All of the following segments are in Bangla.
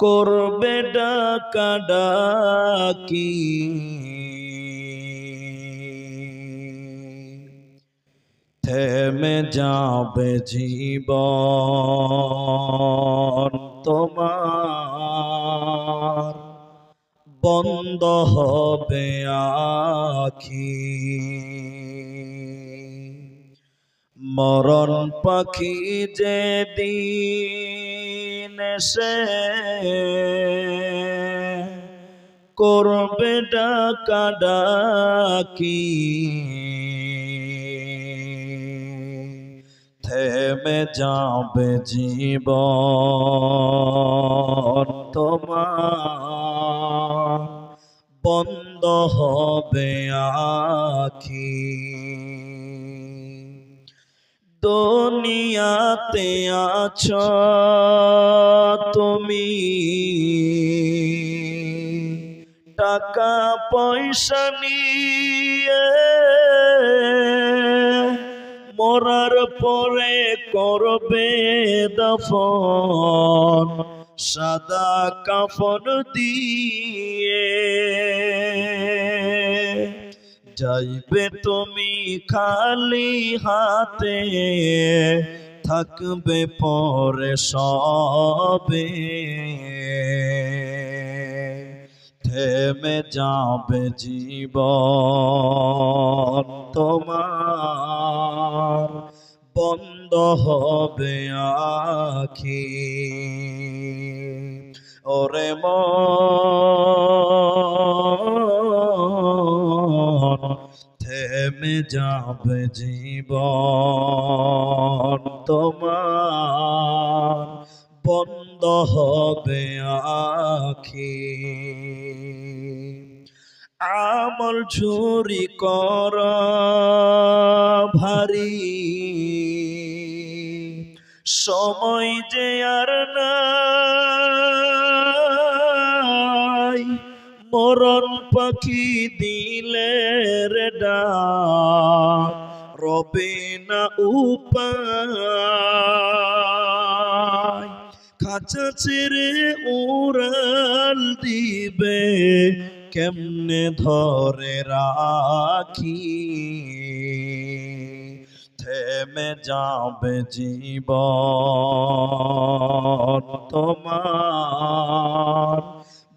করবে ডাকা থেমে যাবে জীবন তোমার বন্ধ হবে আখি। মরণ পাখি যে দিন সে করবে ডাকা ডাকি। থেমে যাবে জীব তোমার, বন্ধ হবে আখি। দুনিয়াতে আছ তুমি। টাকা পয়সা নিয়ে মরার পরে করবে দফন সাদা কাফন দিয়ে। যাইবে তুমি খালি হাতে, থাকবে পরে সবে। থেমে যাবে জীবন তোমার, বন্ধ হবে আখি। ওরে মন যাবে জীবন তোমার। বন্ধ হবে আখি আমল ঝুরি কর ভারী। সময় যে আর নাই মরণ পাখি দিলে রে ডাক রবে না উপায়। খাঁচা ছেড়ে উড়াল দিবে, কেমনে ধরে রাখি? থেমে যাবে জীবন তোমার।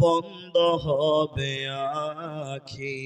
বন্ধ হবে আখি।